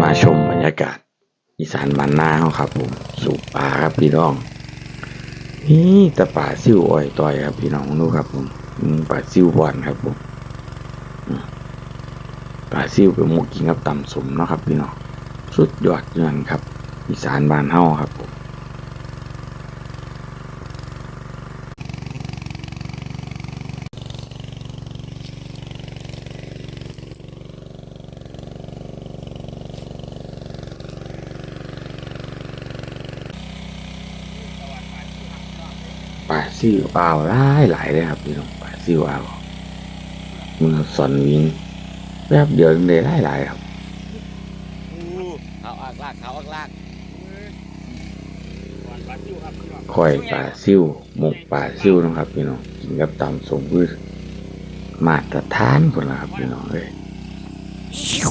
มาชมบรรยากาศ อีสานบ้านนาครับผมสู่ป่าครับพี่น้อง นี่แตะป่าซิ่วอ้อยต่อยครับพี่น้องดูครับผมป่าซิ่วบอนครับผมป่าซิ่วเป็นหมูกินกับตำสมเนาะครับพี่น้องสุดยอดเงินครับ อีสานบ้านเฮาครับผม ป่าซิ่วอ่าวหลายหลายเลยครับพี่น้องป่าซิ่วอ่าวมือสอนวิงแป๊บเดียวเลยหลายหลายๆครับเขาอากลากเขาอากลากคอยป่าซิ่วหมกป่าซิ่วนะครับพี่น้องกินกับตำสมพืชมาตรฐานคนละครับพี่น้องเลยชิว